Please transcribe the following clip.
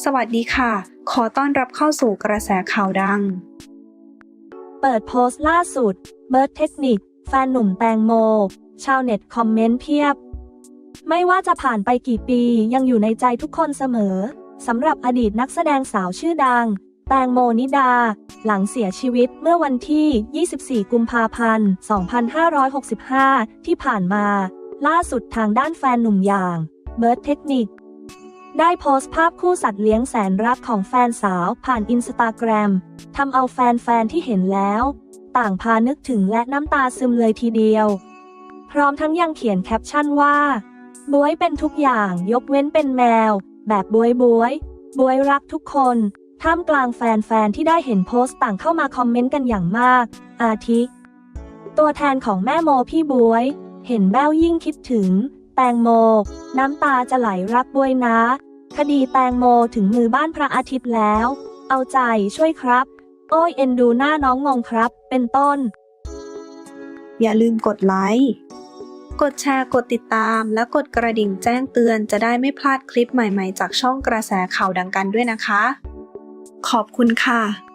สวัสดีค่ะ ขอต้อนรับเข้าสู่กระแสข่าวดัง เปิดโพสต์ล่าสุด เบิร์ดเทคนิค แฟนหนุ่มแตงโม ชาวเน็ตคอมเมนต์เพียบ ไม่ว่าจะผ่านไปกี่ปียังอยู่ในใจทุกคนเสมอ สำหรับอดีตนักแสดงสาวชื่อดัง แตงโมนิดา หลังเสียชีวิตเมื่อวันที่ 24 กุมภาพันธ์ 2565 ที่ผ่านมา ล่าสุดทางด้านแฟนหนุ่มอย่าง เบิร์ดเทคนิค ได้โพสต์ภาพคู่สัตว์เลี้ยงแสนรักของแฟนสาวผ่านอินสตาแกรมทำเอาแฟนๆที่เห็นแล้ว ต่างพานึกถึงและน้ำตาซึมเลยทีเดียว พร้อมทั้งยังเขียนแคปชั่นว่าบวยเป็นทุกอย่างยกเว้นเป็นแมว แบบบวยบวยบวยรักทุกคน ท่ามกลางแฟนๆที่ได้เห็นโพสต์ต่างเข้ามาคอมเมนต์กันอย่างมาก อาทิ ตัวแทนของแม่โมพี่บวย เห็นแบ้วยิ่งคิดถึง แตงโม น้ำตาจะไหลรักบวยนะ คดีแตงโมถึงมือบ้านพระอาทิตย์แล้ว เอาใจช่วยครับ โอ้ยเอ็นดูหน้าน้องงงครับ เป็นต้น อย่าลืมกดไลค์ กดแชร์ กดติดตาม และกดกระดิ่งแจ้งเตือนจะได้ไม่พลาดคลิปใหม่ๆ จากช่องกระแสข่าวดังกันด้วยนะคะ ขอบคุณค่ะ